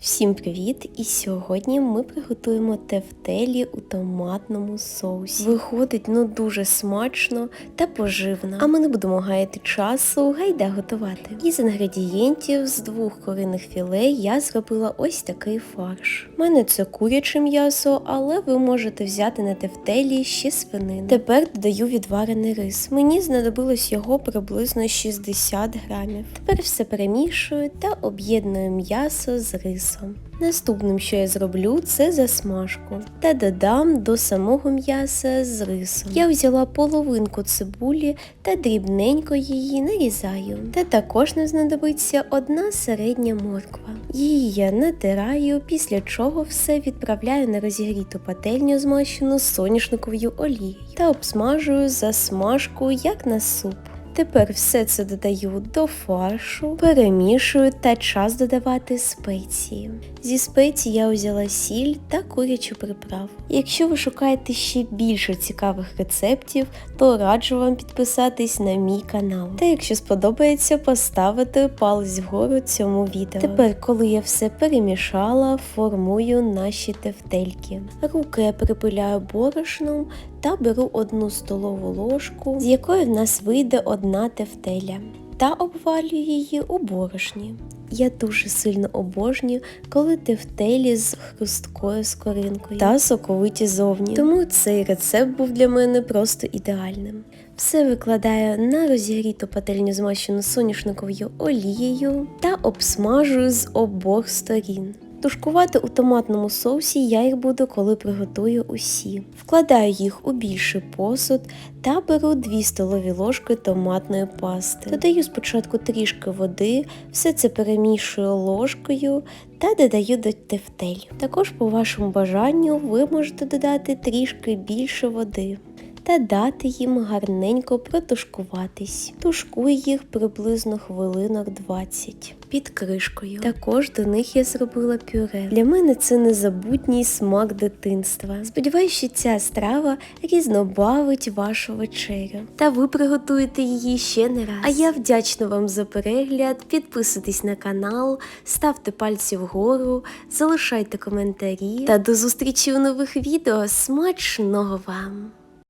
Всім привіт! І сьогодні ми приготуємо тефтелі у томатному соусі. Виходить ну дуже смачно та поживно. А ми не будемо гаяти часу, гайда готувати. Із інгредієнтів з двох куриних філе я зробила ось такий фарш. У мене це куряче м'ясо, але ви можете взяти на тефтелі ще свинину. Тепер додаю відварений рис. Мені знадобилось його приблизно 60 грамів. Тепер все перемішую та об'єдную м'ясо з рисом. Наступним, що я зроблю, це засмажку та додам до самого м'яса з рисом. Я взяла половинку цибулі та дрібненько її нарізаю. Та також нам знадобиться одна середня морква. Її я натираю, після чого все відправляю на розігріту пательню, змащену соняшниковою олією та обсмажую засмажку як на суп. Тепер все це додаю до фаршу, перемішую та час додавати спеції. Зі спецій я взяла сіль та курячу приправу. Якщо ви шукаєте ще більше цікавих рецептів, то раджу вам підписатись на мій канал. Та якщо сподобається, поставити палець вгору цьому відео. Тепер, коли я все перемішала, формую наші тефтельки. Руки я припиляю борошном та беру одну столову ложку, з якої в нас вийде одна тефтеля, та обвалюю її у борошні. Я дуже сильно обожнюю, коли тефтелі з хрусткою скоринкою та соковиті зовні. Тому цей рецепт був для мене просто ідеальним. Все викладаю на розігріту пательню змащену соняшниковою олією та обсмажую з обох сторін. Тушкувати у томатному соусі я їх буду, коли приготую усі. Вкладаю їх у більший посуд та беру 2 столові ложки томатної пасти. Додаю спочатку трішки води, все це перемішую ложкою та додаю до тефтель. Також, по вашому бажанню, ви можете додати трішки більше води. Та дати їм гарненько протушкуватись. Тушкую їх приблизно хвилинок 20 під кришкою. Також до них я зробила пюре. Для мене це незабутній смак дитинства. Сподіваюся, що ця страва різнобавить вашу вечерю. Та ви приготуєте її ще не раз. А я вдячна вам за перегляд. Підписуйтесь на канал, ставте пальці вгору, залишайте коментарі та до зустрічі у нових відео. Смачного вам!